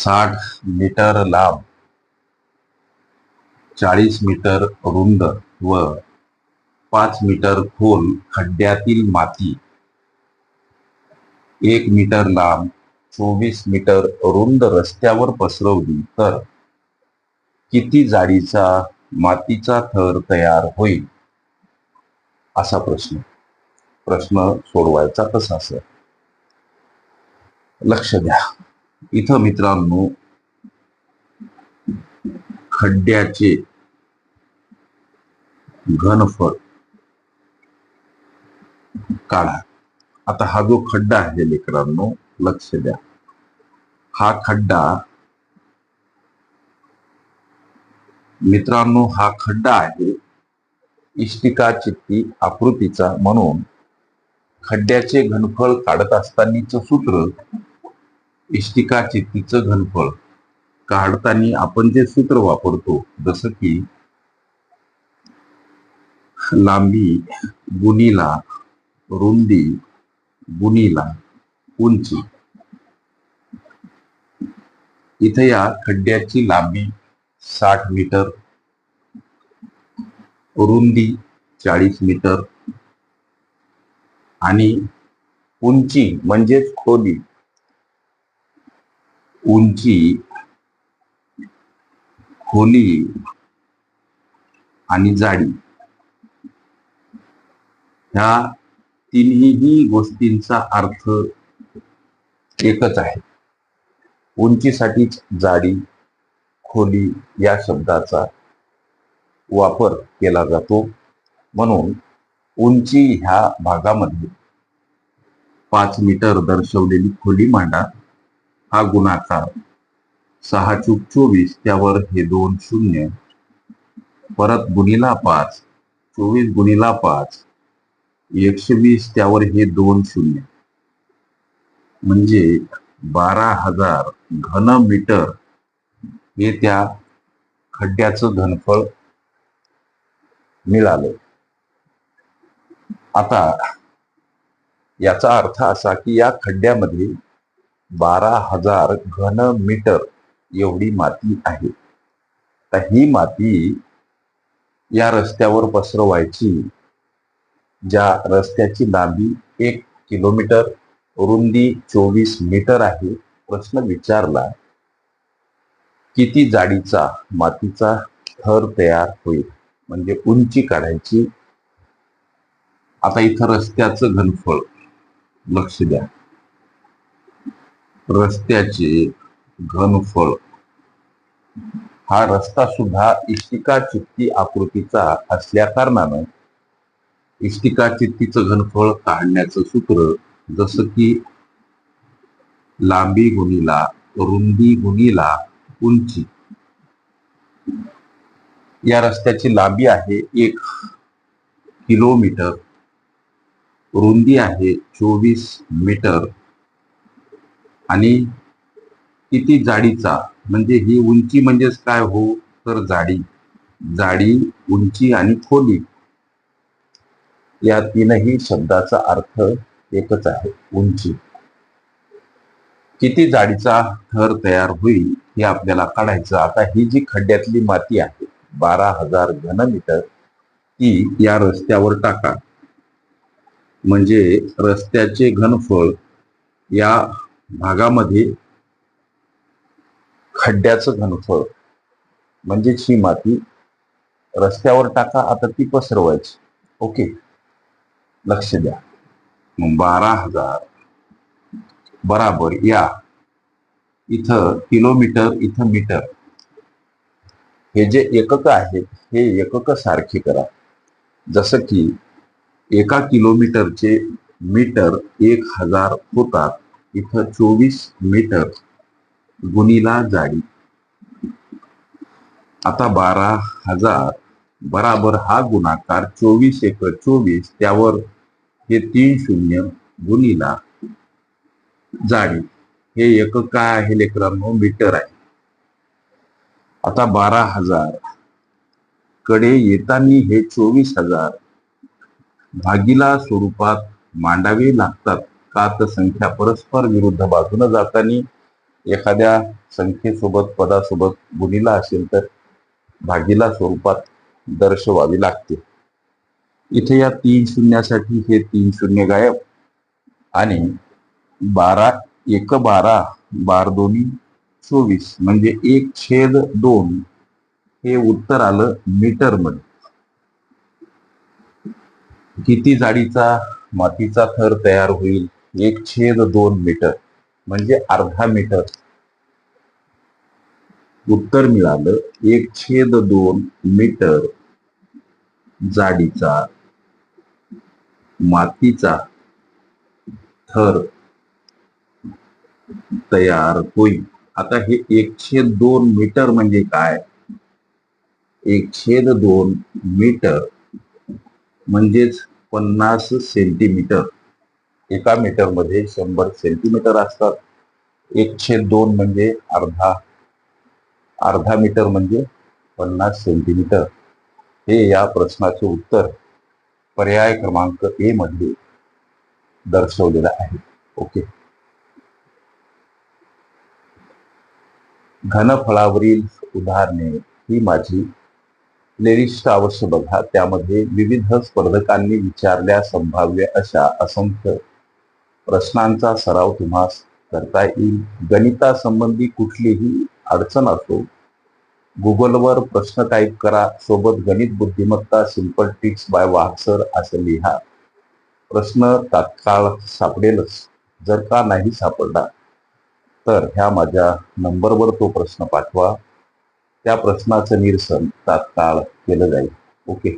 साठ मीटर लांब चाळीस मीटर रुंद व पाच मीटर खोल खड्ड्यातील माती. एक मीटर लांब चोवीस मीटर रुंद रस्त्यावर पसरवली तर किती जाडीचा मातीचा थर तयार होईल? असा प्रश्न. प्रश्न सोडवायचा कसा सर. लक्ष द्या. इथं मित्रांनो खड्ड्याचे घनफळ काढा. आता हा जो खड्डा आहे लेकरांनो लक्ष द्या. हा खड्डा मित्रांनो हा खड्डा आहे इष्टिका चित्ती आकृतीचा. म्हणून खड्ड्याचे घनफळ काढत असतानाच सूत्र इष्टिका चित्तीचं घनफळ. काढताना आपण जे सूत्र वापरतो जसं की लांबी गुणीला रुंदी गुणीला उंची. इथे या खड्ड्याची लांबी साठ मीटर रुंदी चाळीस मीटर आणि उंची म्हणजेच खोली. उंची खोली आणि जाडी ह्या तिन्ही गोष्टींचा अर्थ एकच आहे. उंचीसाठीच जाडी खोली या शब्दाचा वापर केला जातो. म्हणून उंची ह्या भागामध्ये पाच मीटर दर्शवलेली खोली मांडा. हा गुणाकार सहा चूक चोवीस त्यावर हे दोन शून्य. परत गुणीला पाच चोवीस गुणीला पाच एकशे वीस त्यावर हे दोन शून्य. म्हणजे बारा हजार घन मीटर हे त्या खड्ड्याचं घनफळ मिळालं. आता याचा अर्थ असा की या खड्ड्यामध्ये बारा हजार घन मीटर एवढी माती आहे. तर ही माती या रस्त्यावर पसरवायची ज्या रस्त्याची लांबी एक किलोमीटर रुंदी चोवीस मीटर आहे. प्रश्न विचारला किती जाडीचा मातीचा थर तयार होईल? म्हणजे उंची काढायची. आता इथं रस्त्याचं घनफळ लक्ष द्या. रस्त्याचे घनफळ. हा रस्ता सुद्धा इष्टिका चित्ती आकृतीचा असल्या कारणानं इष्टिका चित्तीचं घनफळ काढण्याचं सूत्र जसं की लांबी गुणीला रुंदी गुणीला उंची. या रस्त्याची लांबी आहे एक किलोमीटर रुंदी आहे चोवीस मीटर. आणि किती जाडीचा म्हणजे ही उंची म्हणजेच काय हो? तर जाडी. जाडी उंची आणि खोली. या तीनही शब्दाचा अर्थ एकच आहे उंची. किती जाडीचा थर तयार होईल हे आपल्याला काढायचं. आता ही जी खड्ड्यातली माती आहे बारा हजार घनमीटर ती या रस्त्यावर टाका. म्हणजे रस्त्याचे घनफळ या भागामध्ये खड्ड्याचं घनफळ म्हणजेच ही माती रस्त्यावर टाका आता ती पसरवायची. ओके? लक्ष द्या. मग बारा हजार बराबर या. इथं किलोमीटर इथं मीटर. हे जे एकक आहेत हे एकक सारखे करा. जसं की एका किलोमीटरचे मीटर एक हजार होतात. इथं चोवीस मीटर गुणीला जाडी. आता बारा हजार बराबर हा गुणाकार चोवीस एक चोवीस त्यावर हे तीन शून्य गुणीला जाडी. हे एक काय आहे लेकरांनो? मीटर आहे. आता बारा हजारकडे येताना हे चोवीस हजार भागीला स्वरूपात मांडावे लागतात. का संख्या परस्पर विरुद्ध बाजूने जाताना एखाद्या संख्येसोबत पदासोबत गुणिला असेल तर भागीला स्वरूपात दर्शवावी लागते. इथे या तीन शून्यासाठी हे तीन शून्य गायब आणि बारा एक बारा बार दोन्ही चोवीस म्हणजे एक छेद दोन हे उत्तर आलं मीटरमध्ये किती जाडीचा मातीचा थर तयार होईल? एक छेद दोन मीटर म्हणजे अर्धा मीटर. उत्तर मिळालं एक छेद दोन मीटर जाडीचा मातीचा थर तयार होईल. आता हे एकशे दोन मीटर म्हणजे काय? एकशे दोन मीटर म्हणजेच पन्नास सेंटीमीटर. एका मीटरमध्ये शंभर सेंटीमीटर असतात. एकशे दोन म्हणजे अर्धा अर्धा मीटर म्हणजे पन्नास सेंटीमीटर. हे या प्रश्नाचे उत्तर पर्याय क्रमांक ए मध्ये दर्शवलेलं आहे. ओके. घनफळावरील उदाहरणे ही माझी प्लेलिस्ट अवश्य बघा. त्यामध्ये विविध स्पर्धकांनी विचारल्या संभाव्य अशा असंख्य प्रश्नांचा सराव तुम्हास करता येईल. गणितासंबंधी कुठलीही अडचण असो गुगलवर प्रश्न टाईप करा सोबत गणित बुद्धिमत्ता सिंपल ट्रिक्स बाय वाहसर असं लिहा. प्रश्न तात्काळ सापडेलच जर का नाही सापडला तर ह्या माझ्या नंबरवर तो प्रश्न पाठवा. त्या प्रश्नाचं निरसन तात्काळ केलं जाईल. ओके.